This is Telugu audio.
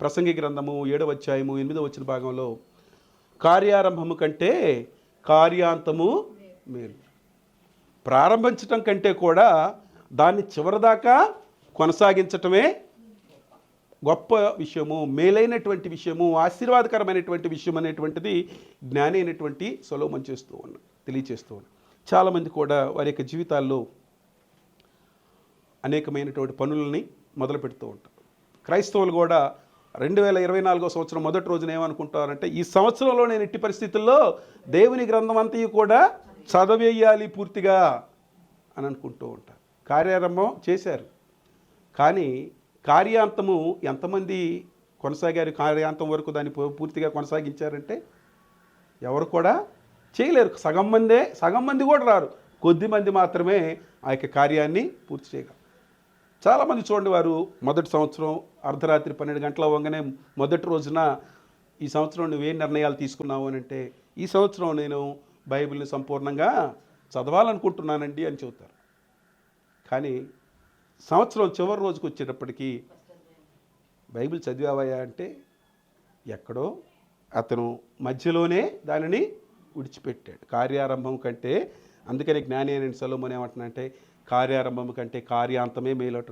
ప్రసంగి గ్రంథము ఏడవ అధ్యాయము ఎనిమిదవ వచ్చిన భాగంలో కార్యారంభము కంటే కార్యాంతము మేలు. ప్రారంభించటం కంటే కూడా దాన్ని చివరిదాకా కొనసాగించటమే గొప్ప విషయము మేలైనటువంటి విషయము ఆశీర్వాదకరమైనటువంటి విషయం అనేటువంటిది జ్ఞాని అయినటువంటి సొలోమన్ చేస్తూ ఉన్నాడు తెలియచేస్తూ ఉన్నాడు చాలామంది కూడా వారి యొక్క జీవితాల్లో అనేకమైనటువంటి పనులని మొదలు పెడుతూ ఉంటారు. క్రైస్తవులు కూడా రెండు వేల ఇరవై నాలుగో సంవత్సరం మొదటి రోజున ఏమనుకుంటారంటే ఈ సంవత్సరంలో నేను ఎట్టి పరిస్థితుల్లో దేవుని గ్రంథం అంతా కూడా చదవేయాలి పూర్తిగా అని అనుకుంటూ ఉంటారు. కార్యారంభం చేశారు. కానీ కార్యాంతము ఎంతమంది కొనసాగారు కార్యాంతం వరకు దాన్ని పూ- పూర్తిగా కొనసాగించారంటే ఎవరు కూడా చేయలేరు. సగం మందే సగం మంది కూడా రారు. కొద్ది మంది మాత్రమే ఆ యొక్క కార్యాన్ని పూర్తి చేయగలరు. చాలామంది చూడండి వారు మొదటి సంవత్సరం అర్ధరాత్రి పన్నెండు గంటల అవ్వగానే మొదటి రోజున ఈ సంవత్సరం నువ్వేం నిర్ణయాలు తీసుకున్నావు అని అంటే ఈ సంవత్సరం నేను బైబిల్ని సంపూర్ణంగా చదవాలనుకుంటున్నానండి అని చెబుతారు. కానీ సంవత్సరం చివరి రోజుకు వచ్చేటప్పటికీ బైబిల్ చదివావయ్యా అంటే ఎక్కడో అతను మధ్యలోనే దానిని విడిచిపెట్టాడు. కార్యారంభం కంటే అందుకని జ్ఞాని అయిన సొలొమోన్ ఏమంటున్నాడంటే కార్యారంభం కంటే కార్యాంతమే మేలట